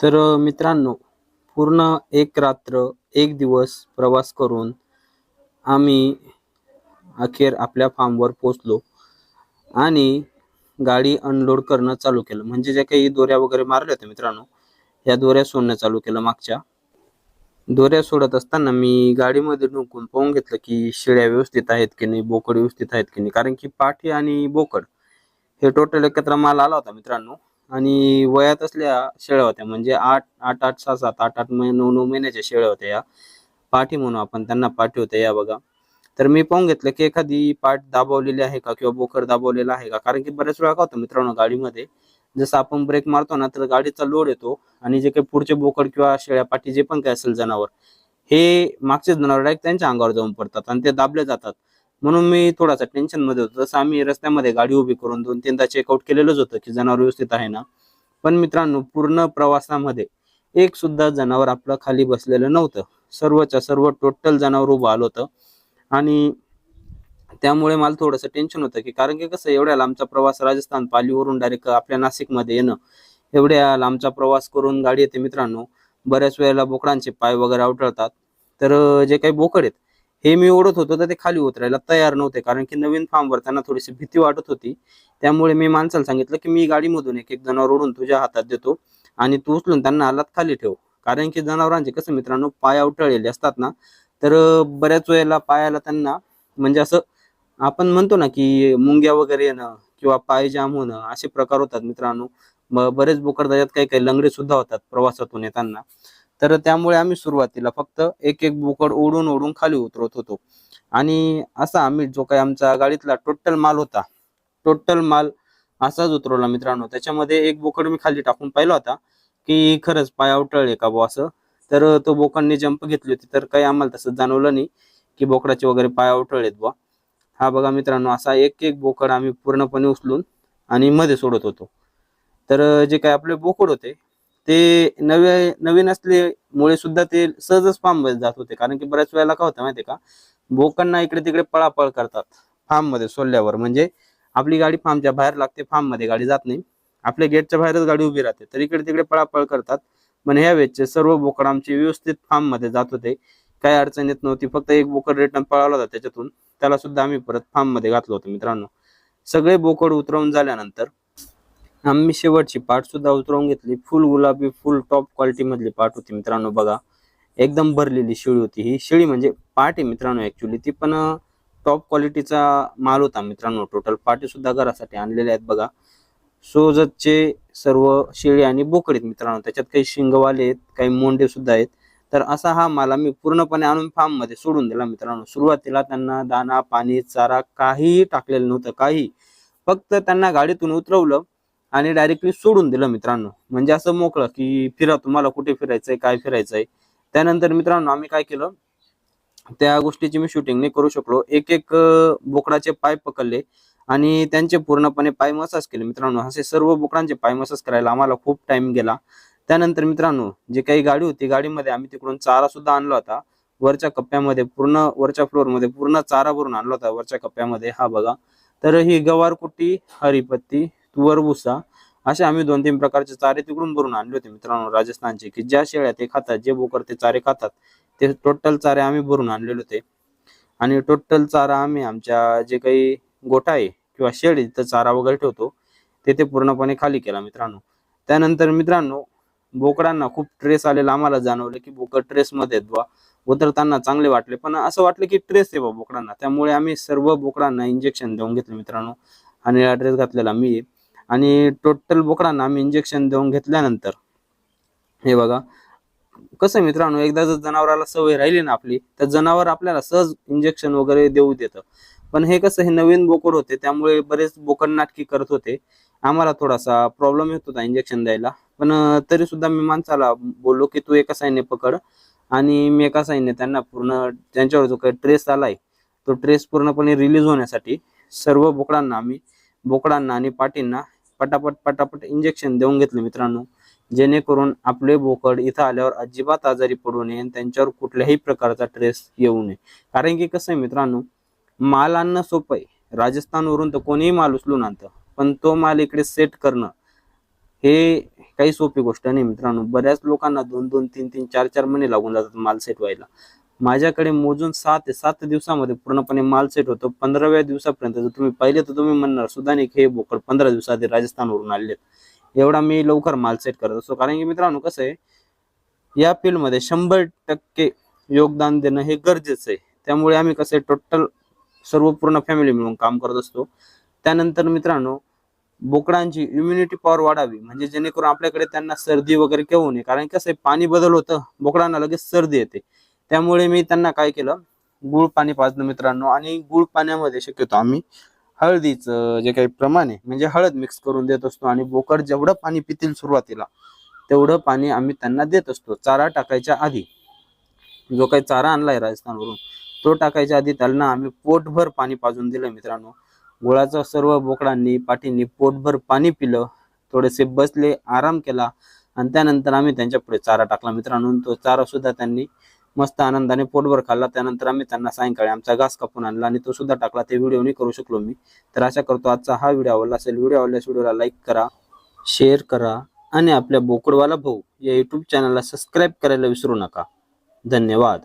तर मित्रांनो पूर्ण एक रात्र एक दिवस प्रवास करून आम्ही अखेर आपल्या फार्मवर पोचलो आणि गाडी अनलोड करणं चालू केलं. म्हणजे ज्या काही दोऱ्या वगैरे मारल्या होत्या मित्रांनो या दोऱ्या सोडणं चालू केलं मागच्या. दोऱ्या सोडत असताना मी गाडीमध्ये ढुंकून पाहून घेतलं की शिळ्या व्यवस्थित आहेत की नाही बोकड व्यवस्थित आहेत की नाही. कारण की पाठी आणि बोकड हे टोटल एकत्र माल आला होता मित्रांनो. आणि वयात असल्या शेळ्या होत्या. म्हणजे आठ आठ आठ सहा सात आठ आठ महिने नऊ नऊ महिन्याच्या शेळ्या होत्या या. पाठी म्हणू आपण त्यांना पाठी होत्या या बघा. तर मी पाहून घेतलं की एखादी पाठ दाबवलेली आहे का किंवा बोकर दाबवलेला आहे का? कारण की बऱ्याच वेळा का होतं मित्रांनो गाडीमध्ये जसं आपण ब्रेक मारतो ना तर गाडीचा लोड येतो आणि जे काही पुढचे बोकड किंवा शेळ्या पाठी जे पण काय असेल जनावर हे मागचे जनावर डायरेक्ट त्यांच्या अंगावर जाऊन पडतात आणि ते दाबले जातात. म्हणून मी थोडासा टेन्शनमध्ये होतो. तसं आम्ही रस्त्यामध्ये गाडी उभी करून दोन तीनदा चेकआउट केलेलंच होतं की जनावर व्यवस्थित आहे ना? पण मित्रांनो पूर्ण प्रवासामध्ये एक सुद्धा जनावर आपलं खाली बसलेलं नव्हतं. सर्वच्या सर्व टोटल जनावर उभं आलं होतं. आणि त्यामुळे मला थोडंसं टेन्शन होतं की कारण की कसं एवढ्या लांबचा प्रवास राजस्थान पालीवरून डायरेक्ट आपल्या नाशिकमध्ये येणं एवढ्या लांबचा प्रवास करून गाडी येते मित्रांनो बऱ्याच वेळेला बोकडांचे पाय वगैरे आवटळतात. तर जे काही बोकड आहेत हे मी ओढत होतो तर ते खाली उतरायला तयार नव्हते. कारण की नवीन फार्मवर त्यांना थोडीशी भीती वाटत होती. त्यामुळे मी माणसाला सांगितलं की मी गाडीमधून एक एक जनावर ओढून तुझ्या हातात देतो आणि तू उचलून त्यांना आलात खाली ठेव. कारण की जनावरांचे कसं मित्रांनो पाय आवटळलेले असतात ना तर बऱ्याच वेळेला पायाला त्यांना म्हणजे असं आपण म्हणतो ना की मुंग्या वगैरे येणं किंवा पाय जाम होणं असे प्रकार होतात मित्रांनो. बरेच बोकड त्याच्यात काही काही लंगडे सुद्धा होतात प्रवासातून येताना. तर त्यामुळे आम्ही सुरुवातीला फक्त एक एक बोकड ओढून ओढून खाली उतरवत होतो. आणि असा आम्ही जो काही आमचा गाडीतला टोटल माल होता टोटल माल असाच उतरवला मित्रांनो. त्याच्यामध्ये एक बोकड मी खाली टाकून पाहिला होता की खरंच पाय उटळले का बुवा असं. तर तो बोकडने जंप घेतली होती तर काही आम्हाला तसं जाणवलं नाही की बोकडाचे वगैरे पाय उटळलेत बुवा. हा बघा मित्रांनो असा एक एक बोकड आम्ही पूर्णपणे उचलून आणि मध्ये सोडत होतो. तर जे काही आपले बोकड होते ते नवे नवीन असल्यामुळे सुद्धा ते सहजच फार्ममध्ये जात होते. कारण की बऱ्याच वेळेला काय होतं माहितीये का? बोकांना इकडे तिकडे पळापळ करतात फार्ममध्ये सोडल्यावर. म्हणजे आपली गाडी फार्मच्या बाहेर लागते फार्ममध्ये गाडी जात नाही. आपल्या गेटच्या बाहेरच गाडी उभी राहते. तर इकडे तिकडे पळापळ करतात. पण ह्या वेळेचे सर्व बोकड आमचे व्यवस्थित फार्ममध्ये जात होते. काही अडचण येत नव्हती. फक्त एक बोकड रिटर्न पळावला होता त्याच्यातून. त्याला सुद्धा आम्ही परत फार्ममध्ये घातलं होतं मित्रांनो. सगळे बोकड उतरवून झाल्यानंतर आम्ही शेवटची पाठ सुद्धा उतरवून घेतली. फुल गुलाबी फुल टॉप क्वालिटी मधली पाठ होती मित्रांनो बघा. एकदम भरलेली शेळी होती ही. शेळी म्हणजे पाठ आहे मित्रांनो ऍक्च्युली ती पण टॉप क्वालिटीचा माल होता मित्रांनो. टोटल पाठी सुद्धा घरासाठी आणलेल्या आहेत बघा. सोजतचे सर्व शेळी आणि बोकड आहेत मित्रांनो. त्याच्यात काही शिंगवाले आहेत काही मोंडे सुद्धा आहेत. तर असा हा माल आम्ही पूर्णपणे आणून फार्ममध्ये सोडून दिला मित्रांनो. सुरुवातीला त्यांना दाना पाणी चारा काहीही टाकलेलं नव्हतं काही. फक्त त्यांना गाडीतून उतरवलं. आणि डायरेक्टली सोडून दिलं मित्रांनो. म्हणजे असं मोकळं की फिरा तुम्हाला कुठे फिरायचंय काय फिरायचंय. त्यानंतर मित्रांनो आम्ही काय केलं त्या गोष्टीची मी शूटिंग नाही करू शकलो. एक एक बोकडाचे पाय पकडले आणि त्यांचे पूर्णपणे पाय मसाज केले. मित्रांनो असे सर्व बोकडांचे पाय मसाज करायला आम्हाला खूप टाइम गेला. त्यानंतर मित्रांनो जे काही गाडी होती गाडीमध्ये आम्ही तिकडून चारा सुद्धा आणला होता. वरच्या कप्प्यामध्ये पूर्ण वरच्या फ्लोअरमध्ये पूर्ण चारा भरून आणला होता वरच्या कप्प्यामध्ये. हा बघा. तर ही गवार कुट्टी हरिपत्ती तुवर भुसा असे आम्ही दोन तीन प्रकारचे चारे तिकडून भरून आणले होते मित्रांनो राजस्थानचे की ज्या शेळ्या ते खातात जे बोकर ते चारे खातात ते टोटल चारे आम्ही भरून आणलेले होते. आणि टोटल चारा आम्ही आमच्या जे काही गोठा आहे किंवा शेळी आहे चारा वगैरे ठेवतो. ते ते पूर्णपणे खाली केला मित्रांनो. त्यानंतर मित्रांनो बोकडांना खूप ट्रेस आलेला आम्हाला जाणवलं की बोकड ट्रेस मध्ये बा उतरताना चांगले वाटले पण असं वाटलं की ट्रेस आहे बा बोकडांना. त्यामुळे आम्ही सर्व बोकडांना इंजेक्शन देऊन घेतलं मित्रांनो. आणि ड्रेस घातलेला मी. आणि टोटल बोकडांना आम्ही इंजेक्शन देऊन घेतल्यानंतर हे बघा. कसं मित्रांनो एकदा जर जनावराला सवय राहिली ना आपली तर जनावर आपल्याला सहज इंजेक्शन वगैरे देऊ देतं. पण हे कसं हे नवीन बोकड होते त्यामुळे बरेच बोकड नाटकी करत होते. आम्हाला थोडासा प्रॉब्लेम येत होता इंजेक्शन द्यायला. पण तरी सुद्धा मी माणसाला बोललो की तू एका साईडने पकड आणि मी एका साईडने त्यांना पूर्ण त्यांच्यावर जो काही ट्रेस आलाय तो ट्रेस पूर्णपणे रिलीज होण्यासाठी सर्व बोकडांना आम्ही बोकडांना आणि पाटींना पटापट पटापट इंजेक्शन देऊन घेतले मित्रांनो. जेणेकरून आपले बोकड इथं आल्यावर अजिबात आजारी पडू नये आणि त्यांच्यावर कुठल्याही प्रकारचा ट्रेस येऊ नये. कारण की कसं आहे मित्रांनो माल आणणं सोपं आहे. राजस्थानवरून तर कोणीही माल उचलून आणतं पण तो माल इकडे सेट करणं हे काही सोपी गोष्ट नाही मित्रांनो. बऱ्याच लोकांना दोन दोन तीन तीन चार चार महिने लागून जातात माल सेट व्हायला. माझ्याकडे मोजून सहा ते सात दिवसामध्ये पूर्णपणे माल सेट होतो. पंधराव्या दिवसापर्यंत जर तुम्ही पाहिले तर तुम्ही म्हणणार सुधानिक हे बोकड पंधरा दिवसाआधी राजस्थानवरून आले एवढा मी लवकर माल सेट करत असतो. कारण की मित्रांनो कसं आहे या फील्डमध्ये शंभर टक्के योगदान देणं हे गरजेचं आहे. त्यामुळे आम्ही कसं आहे टोटल सर्व पूर्ण फॅमिली मिळून काम करत असतो. त्यानंतर मित्रांनो बोकडांची इम्युनिटी पॉवर वाढावी म्हणजे जेणेकरून आपल्याकडे त्यांना सर्दी वगैरे केव्हा नये. कारण कसं आहे पाणी बदल होतं बोकडांना लगेच सर्दी येते. त्यामुळे मी त्यांना काय केलं? गुळ पाणी पाजलं मित्रांनो आणि गुळ पाण्यामध्ये शक्यतो आम्ही हळदीचं जे काही प्रमाण आहे म्हणजे हळद मिक्स करून देत असतो आणि बोकड जेवढं पाणी पितील सुरुवातीला तेवढं पाणी आम्ही त्यांना देत असतो. चारा टाकायच्या आधी जो काही चारा आणलाय राजस्थानवरून तो टाकायच्या आधी त्यांना आम्ही पोटभर पाणी पाजून दिलं मित्रांनो. गुळाचं सर्व बोकडांनी पाठींनी पोटभर पाणी पिलं थोडेसे बसले आराम केला आणि त्यानंतर आम्ही त्यांच्या पुढे चारा टाकला मित्रांनो. तो चारा सुद्धा त्यांनी मस्त आनंदाने पोटभर खाल्ला. त्यानंतर आम्ही त्यांना सायंकाळी आमचा घास कापून आणला आणि तो सुद्धा टाकला. ते व्हिडिओ नाही करू शकलो मी. तर आशा करतो आजचा हा व्हिडिओ आवडला असेल. व्हिडिओ आवडल्यास व्हिडिओला लाईक करा शेअर करा आणि आपल्या बोकडवाला भाऊ या युट्यूब चॅनलला सबस्क्राईब करायला विसरू नका. धन्यवाद.